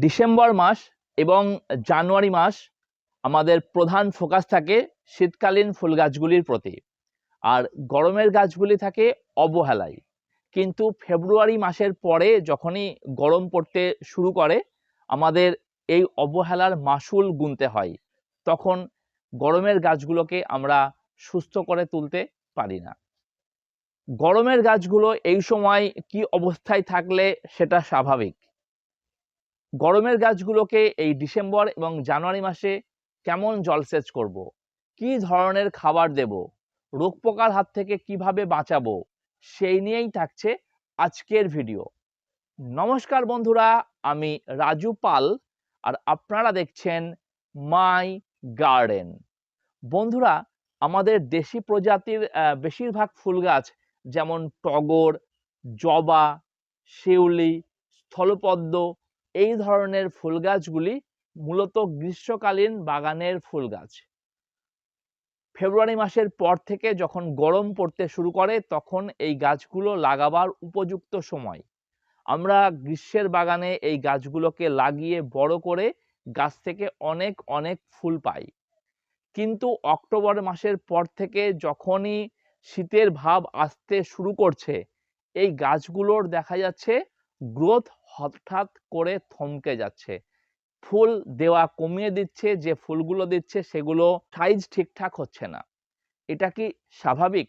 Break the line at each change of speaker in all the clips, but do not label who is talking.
December মাস এবং জানুয়ারি মাস আমাদের প্রধান ফোকাস থাকে শীতকালীন ফুল গাছগুলির প্রতি। আর গরমের গাছগুলি থাকে অবহেলায়। কিন্তু ফেব্রুয়ারি মাসের পরে যখনই গরম পড়তে শুরু করে, আমাদের এই অবহেলার মাসুল গুনতে হয়। তখন গরমের গাছগুলোকে আমরা সুস্থ করে তুলতে পারি না। গরমের গাছগুলো এই সময় কি অবস্থায় থাকলে সেটা স্বাভাবিক। গরমের গাছগুলোকে এই ডিসেম্বর এবং জানুয়ারি মাসে কেমন জলসেচ করব। কি ধরনের খাবার দেব? রোগ পোকার হাত থেকে কীভাবে বাঁচাবো? সেই নিয়েই থাকছে আজকের ভিডিও। নমস্কার বন্ধুরা, আমি রাজু পাল আর আপনারা দেখছেন মাই গার্ডেন। বন্ধুরা, আমাদের দেশি প্রজাতির বেশিরভাগ ফুল গাছ যেমন টগর, জবা, শিউলি, স্থলপদ্ম এই ধরনের ফুল গাছগুলি মূলত গ্রীষ্মকালীন বাগানের ফুল গাছ। ফেব্রুয়ারি মাসের পর থেকে যখন গরম পড়তে শুরু করে, তখন এই গাছগুলো লাগাবার উপযুক্ত সময়। আমরা গ্রীষ্মের বাগানে এই গাছগুলোকে লাগিয়ে বড় করে গাছ থেকে অনেক অনেক ফুল পাই। কিন্তু অক্টোবর মাসের পর থেকে যখনই শীতের ভাব আসতে শুরু করছে, এই গাছগুলোর দেখা যাচ্ছে গ্রোথ হঠাৎ করে থমকে যাচ্ছে। ফুল দেওয়া কমিয়ে দিচ্ছে, যে ফুলগুলো দিচ্ছে সেগুলো সাইজ ঠিকঠাক হচ্ছে না। এটা কি স্বাভাবিক?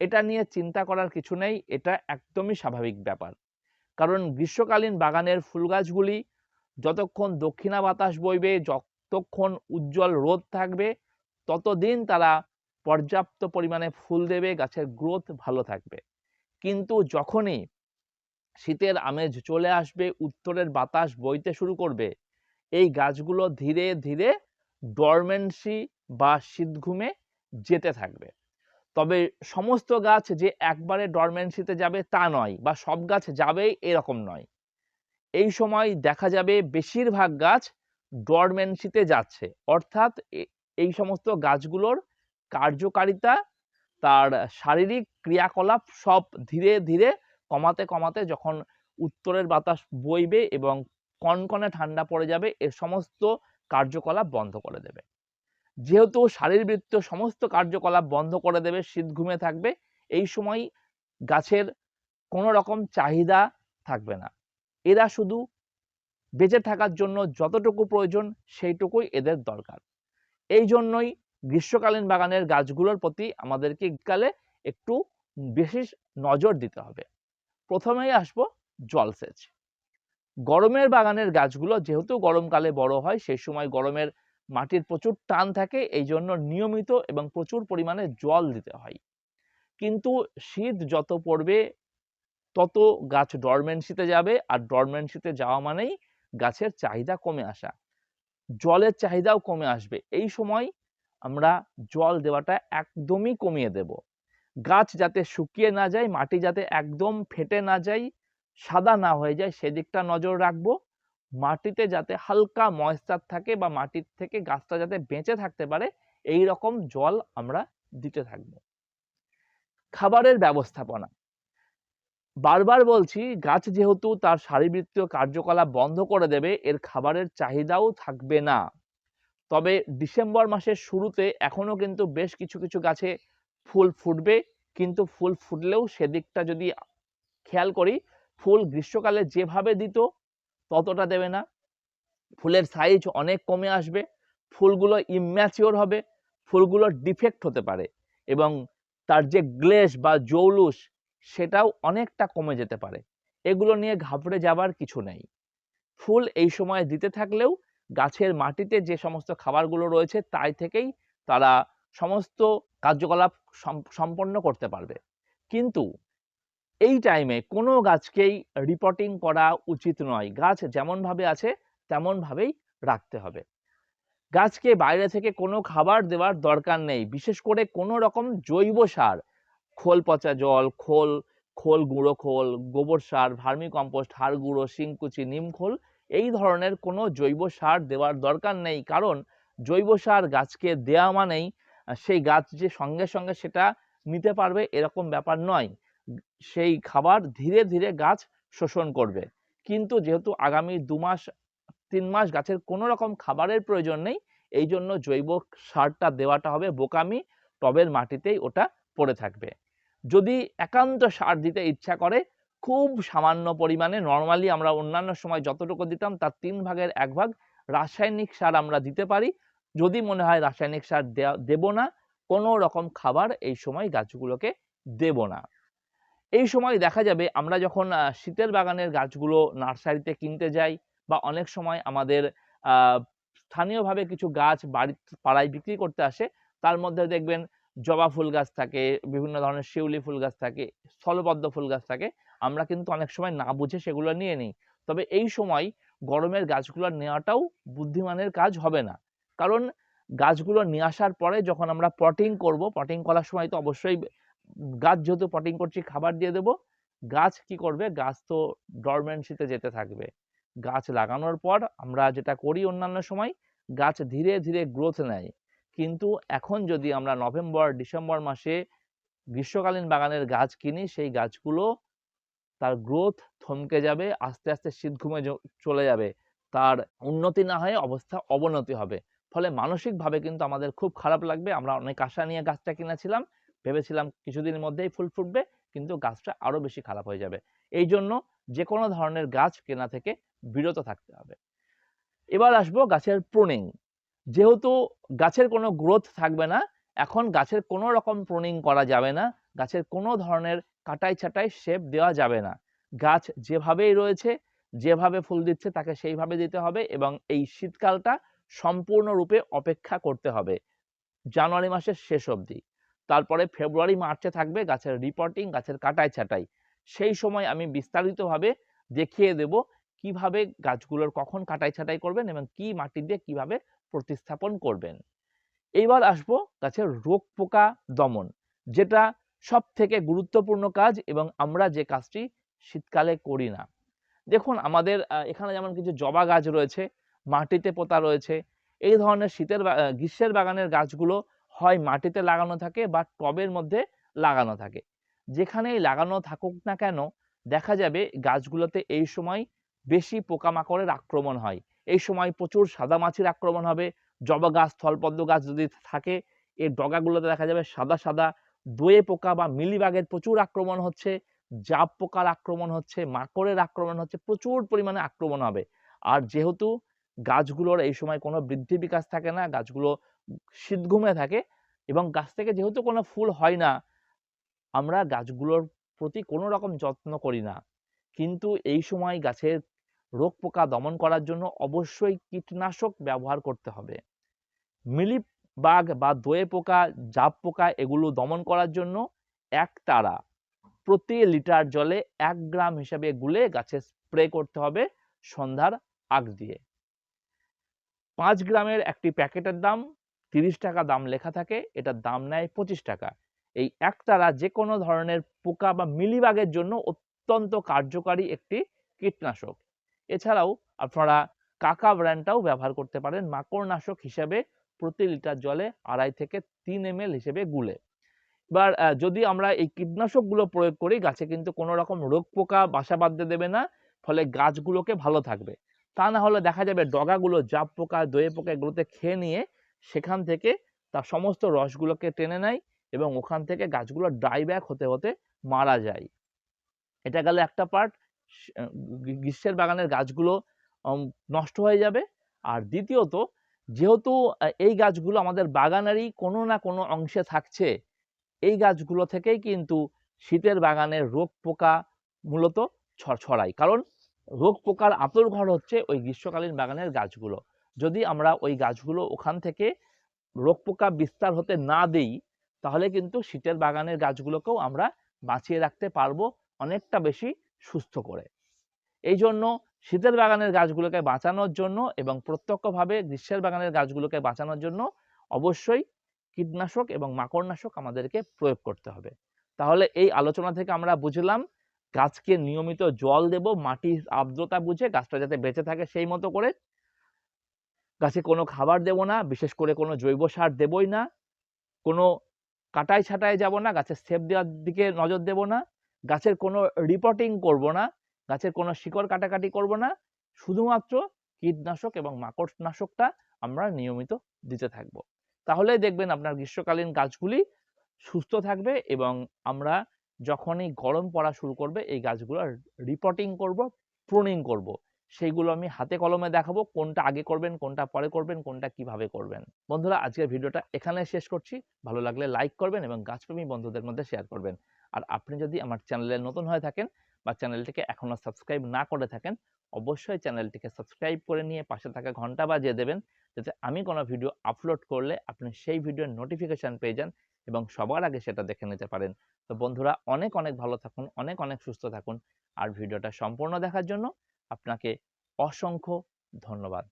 এটা নিয়ে চিন্তা করার কিছু নেই, এটা একদমই স্বাভাবিক ব্যাপার। কারণ গ্রীষ্মকালীন বাগানের ফুল গাছগুলি যতক্ষণ দক্ষিণা বাতাস বইবে, যতক্ষণ উজ্জ্বল রোদ থাকবে, ততদিন তারা পর্যাপ্ত পরিমাণে ফুল দেবে, গাছের গ্রোথ ভালো থাকবে। কিন্তু যখনই শীতের আমেজ চলে আসবে, উত্তরের বাতাস বইতে শুরু করবে। এই গাছগুলো ধীরে ধীরে ডরমেন্সি বা শীতঘুমে যেতে থাকবে। তবে সমস্ত গাছ যে একবারে ডরমেন্সিতে যাবে তা নয় বা সব গাছ যাবেই এরকম নয়। এই সময় দেখা যাবে বেশিরভাগ গাছ ডরমেন্সিতে যাচ্ছে। অর্থাৎ এই সমস্ত গাছগুলোর কার্যকারিতা, তার শারীরিক ক্রিয়াকলাপ সব ধীরে ধীরে কমাতে কমাতে যখন উত্তরের বাতাস বইবে এবং কনকনে ঠান্ডা পড়ে যাবে এর সমস্ত কার্যকলাপ বন্ধ করে দেবে। যেহেতু শারীরবৃত্ত সমস্ত কার্যকলাপ বন্ধ করে দেবে, শীত ঘুমে থাকবে, এই সময় গাছের কোনো রকম চাহিদা থাকবে না। এরা শুধু বেঁচে থাকার জন্য যতটুকু প্রয়োজন সেইটুকুই এদের দরকার। এই জন্যই গ্রীষ্মকালীন বাগানের গাছগুলোর প্রতি আমাদেরকে কালে একটু বিশেষ নজর দিতে হবে। প্রথমেই আসব জলসেচ। গরমের বাগানের গাছগুলো যেহেতু গরমকালে বড় হয় সেই সময় গরমের মাটির প্রচুর টান থাকে, এই জন্য নিয়মিত এবং প্রচুর পরিমাণে জল দিতে হয়। কিন্তু শীত যত পড়বে, তত গাছ ডরমেন্সিতে যাবে, আর ডরমেন্সিতে যাওয়া মানেই গাছের চাহিদা কমে আসা। জলের চাহিদাও কমে আসবে। এই সময় আমরা জল দেওয়াটা একদমই কমিয়ে দেব। গাছ যাতে শুকিয়ে না যায়, মাটি যাতে একদম ফেটে না যায়, সাদা না হয়ে যায়, সেদিকটা নজর রাখব। মাটিতে যাতে হালকা ময়েশ্চার থাকে বা মাটির থেকে গাছটা যাতে বেঁচে থাকতে পারে, এই রকম জল আমরা দিতে থাকব। খাবারের ব্যবস্থাপনা। বারবার বলছি, গাছ যেহেতু তার শারীরবৃত্তীয় কার্যকলাপ বন্ধ করে দেবে, এর খাবারের চাহিদাও থাকবে না। তবে ডিসেম্বর মাসের শুরুতে এখনও কিন্তু বেশ কিছু কিছু গাছে ফুল ফুটবে, কিন্তু ফুল ফুটলেও সেদিকটা যদি খেয়াল করি, ফুল গ্রীষ্মকালে যেভাবে দিত ততটা দেবে না। ফুলের সাইজ অনেক কমে আসবে, ফুলগুলো ইম্যাচিওর হবে, ফুলগুলো ডিফেক্ট হতে পারে এবং তার যে গ্লেস বা জৌলুস সেটাও অনেকটা কমে যেতে পারে। এগুলো নিয়ে ঘাবড়ে যাবার কিছু নেই। ফুল এই সময় দিতে থাকলেও গাছের মাটিতে যে সমস্ত খাবারগুলো রয়েছে তাই থেকেই তারা সমস্ত কার্যকলাপ সম- সম্পন্ন করতে পারবে। কিন্তু এই টাইমে কোনো গাছকেই রিপোর্টিং করা উচিত নয়। গাছ যেমনভাবে আছে, তেমনভাবেই রাখতে হবে। গাছকে বাইরে থেকে কোনো খাবার দেওয়ার দরকার নেই। বিশেষ করে কোনো রকম জৈব সার, খোল পচা জল, খোল খোল গুঁড়ো খোল, গোবর সার ভার্মি কম্পোস্ট হাড় গুঁড়ো শিংকুচি নিমখোল এই ধরনের কোনো জৈব সার দেওয়ার দরকার নেই। কারণ জৈব সার গাছকে দেওয়া মানেই সেই গাছ যে সঙ্গে সঙ্গে সেটা নিতে পারবে এরকম ব্যাপার নয়। সেই খাবার ধীরে ধীরে গাছ শোষণ করবে। কিন্তু যেহেতু আগামী দু মাস, তিন মাস গাছের কোনো রকম খাবারের প্রয়োজন নেই, এই জন্য জৈব সারটা দেওয়াটা হবে বোকামি, টবের মাটিতেই ওটা পড়ে থাকবে। যদি একান্ত সার দিতে ইচ্ছা করে, খুব সামান্য পরিমাণে, নর্মালি আমরা অন্যান্য সময় যতটুকু দিতাম, তার তিন ভাগের এক ভাগ রাসায়নিক সার আমরা দিতে পারি। যদি মনে হয় রাসায়নিক সার দেব না, কোনো রকম খাবার এই সময় গাছগুলোকে দেব না। এই সময় দেখা যাবে আমরা যখন শীতের বাগানের গাছগুলো নার্সারিতে কিনতে যাই বা অনেক সময় আমাদের স্থানীয়ভাবে কিছু গাছ বাড়ি, পাড়ায় বিক্রি করতে আসে, তার মধ্যে দেখবেন জবা ফুল গাছ থাকে, বিভিন্ন ধরনের শিউলি ফুল গাছ থাকে স্থলপদ্ম ফুল গাছ থাকে, আমরা কিন্তু অনেক সময় না বুঝে সেগুলো নিয়ে নিই। তবে এই সময় গরমের গাছগুলো নেওয়াটাও বুদ্ধিমানের কাজ হবে না। কারণ গাছগুলো নিয়ে আসার পরে যখন আমরা পটিং করব পটিং করার সময় তো অবশ্যই গাছ যেহেতু পটিং করছি, খাবার দিয়ে দেব। গাছ কি করবে? গাছ তো ডরমেন্সিতে যেতে থাকবে। গাছ লাগানোর পর আমরা যেটা করি অন্যান্য সময়, গাছ ধীরে ধীরে গ্রোথ নেয়। কিন্তু এখন যদি আমরা নভেম্বর, ডিসেম্বর মাসে গ্রীষ্মকালীন বাগানের গাছ কিনি, সেই গাছগুলো তার গ্রোথ থমকে যাবে, আস্তে আস্তে শীত ঘুমে চলে যাবে। তার উন্নতি না হয়ে, অবস্থা অবনতি হবে। ফলে মানসিকভাবে কিন্তু আমাদের খুব খারাপ লাগবে। আমরা অনেক আশা নিয়ে গাছটা কিনেছিলাম। ভেবেছিলাম কিছুদিনের মধ্যেই ফুল ফুটবে, কিন্তু গাছটা আরও বেশি খারাপ হয়ে যাবে। এই জন্য যে কোনো ধরনের গাছ কেনা থেকে বিরত থাকতে হবে। এবার আসব গাছের প্রুনিং। যেহেতু গাছের কোনো গ্রোথ থাকবে না, এখন গাছের কোনো রকম প্রুনিং করা যাবে না, গাছের কোনো ধরনের কাটাই ছাটাই শেপ দেওয়া যাবে না। গাছ যেভাবেই রয়েছে, যেভাবে ফুল দিচ্ছে তাকে সেইভাবে দিতে হবে এবং এই শীতকালটা সম্পূর্ণরূপে অপেক্ষা করতে হবে। জানুয়ারি মাসের শেষ অবধি। তারপরে ফেব্রুয়ারি, মার্চে থাকবে গাছের রিপোর্টিং গাছের কাটাই ছাটাই সেই সময় আমি বিস্তারিতভাবে দেখিয়ে দেব কীভাবে গাছগুলোর কখন কাটাই ছাটাই করবেন এবং কি মাটি দিয়ে কীভাবে প্রতিস্থাপন করবেন। এইবার আসব গাছের রোগ পোকা দমন, যেটা সব থেকে গুরুত্বপূর্ণ কাজ এবং আমরা যে কাজটি শীতকালে করি না। দেখুন, আমাদের এখানে যেমন কিছু জবা গাছ রয়েছে মাটিতে পোতা রয়েছে। এই ধরনের শীতের গ্রীষ্মের বাগানের গাছগুলো হয় মাটিতে লাগানো থাকে বা টবের মধ্যে লাগানো থাকে। যেখানেই লাগানো থাকুক না কেন, দেখা যাবে গাছগুলোতে এই সময় বেশি পোকামাকড়ের আক্রমণ হয়। এই সময় প্রচুর সাদা মাছির আক্রমণ হবে। জবা গাছ স্থলপদ্ম গাছ যদি থাকে, এই ডগাগুলোতে দেখা যাবে সাদা সাদা দোয়ে পোকা বা মিলিবাগের প্রচুর আক্রমণ হচ্ছে, জাপ পোকার আক্রমণ হচ্ছে, মাকড়ের আক্রমণ হচ্ছে, প্রচুর পরিমাণে আক্রমণ হবে। আর যেহেতু গাছগুলোর এই সময় কোনো বৃদ্ধি বিকাশ থাকে না, গাছগুলো শীত ঘুমে থাকে এবং গাছ থেকে যেহেতু কোনো ফুল হয় না, আমরা গাছগুলোর প্রতি কোনো রকম যত্ন করি না। কিন্তু এই সময় গাছের রোগ পোকা দমন করার জন্য অবশ্যই কীটনাশক ব্যবহার করতে হবে। মিলিপ বাগ বা দোয়ে পোকা, জাপ পোকা এগুলো দমন করার জন্য এক তারা প্রতি লিটার জলে এক গ্রাম হিসাবে গুলে গাছে স্প্রে করতে হবে সন্ধ্যার আগ দিয়ে। পাঁচ গ্রামের একটি প্যাকেটের দাম তিরিশ টাকা দাম লেখা থাকে, এটার দাম নেয় পঁচিশ টাকা। এই একতারা যে কোনো ধরনের পোকা বা মিলিবাগের জন্য অত্যন্ত কার্যকারী একটি কীটনাশক। এছাড়াও আপনারা কাকা ব্র্যান্ডটাও ব্যবহার করতে পারেন, মাকড়নাশক হিসেবে প্রতি লিটার জলে আড়াই থেকে তিন এম হিসেবে গুলে। এবার যদি আমরা এই কীটনাশকগুলো প্রয়োগ করি, গাছে কিন্তু কোনো রকম রোগ পোকা বাসা বাঁধতে দেবে না, ফলে গাছগুলোকে ভালো থাকবে। তা না হলে দেখা যাবে ডগাগুলো জাপ পোকা দয়ে পোকা এগুলোতে খেয়ে নিয়ে সেখান থেকে তার সমস্ত রসগুলোকে টেনে নেয় এবং ওখান থেকে গাছগুলো ড্রাই ব্যাক হতে হতে মারা যায়। এটা গেল একটা পার্ট গ্রীষ্মের বাগানের গাছগুলো নষ্ট হয়ে যাবে। আর দ্বিতীয়ত, যেহেতু এই গাছগুলো আমাদের বাগানেরই কোনো না কোনো অংশে থাকছে, এই গাছগুলো থেকেই কিন্তু শীতের বাগানের রোগ পোকা মূলত ছড়ায়। কারণ রোগ পোকার আতর ঘর হচ্ছে ওই গ্রীষ্মকালীন বাগানের গাছগুলো। যদি আমরা ওই গাছগুলো ওখান থেকে রোগ পোকা বিস্তার হতে না দেই, তাহলে কিন্তু শীতের বাগানের গাছগুলোকেও আমরা বাঁচিয়ে রাখতে পারব অনেকটা বেশি সুস্থ করে। এই জন্য শীতের বাগানের গাছগুলোকে বাঁচানোর জন্য এবং প্রত্যক্ষভাবে গ্রীষ্মের বাগানের গাছগুলোকে বাঁচানোর জন্য অবশ্যই কীটনাশক এবং মাকড়নাশক আমাদেরকে প্রয়োগ করতে হবে। তাহলে এই আলোচনা থেকে আমরা বুঝলাম গাছকে নিয়মিত জল দেব, মাটির আর্দ্রতা বুঝে গাছটা যাতে বেঁচে থাকে সেই মতো করে। গাছে কোনো খাবার দেব না, বিশেষ করে কোনো জৈব সার দেবই না। কোনো কাটাই ছাটাই যাব না, গাছের সেপ দেওয়ার দিকে নজর দেব না। গাছের কোনো রিপোর্টিং করব না, গাছের কোনো শিকড় কাটাকাটি করব না। শুধুমাত্র কীটনাশক এবং মাকড়নাশকটা আমরা নিয়মিত দিতে থাকব। তাহলেই দেখবেন আপনার গ্রীষ্মকালীন গাছগুলি সুস্থ থাকবে এবং আমরা যখনই গরম পড়া শুরু করবে, এই গাছগুলো রিপোর্টিং করব প্রুনিং করব। সেইগুলো আমি হাতে কলমে দেখাবো, কোনটা আগে করবেন, কোনটা পরে করবেন, কোনটা কীভাবে করবেন। বন্ধুরা, আজকের ভিডিওটা এখানে শেষ করছি। ভালো লাগলে লাইক করবেন এবং গাছপ্রেমী বন্ধুদের মধ্যে শেয়ার করবেন। আর আপনি যদি আমার চ্যানেলে নতুন হয়ে থাকেন বা চ্যানেলটিকে এখনও সাবস্ক্রাইব না করে থাকেন, অবশ্যই চ্যানেলটিকে সাবস্ক্রাইব করে নিয়ে পাশে থাকা ঘণ্টা বাজিয়ে দেবেন, যাতে আমি কোনো ভিডিও আপলোড করলে আপনি সেই ভিডিওর নোটিফিকেশান পেয়ে যান এবং সবার আগে সেটা দেখে নিতে পারেন। তো বন্ধুরা অনেক অনেক ভালো থাকুন, অনেক অনেক সুস্থ থাকুন। আর ভিডিওটা সম্পূর্ণ দেখার জন্য আপনাকে অসংখ্য ধন্যবাদ।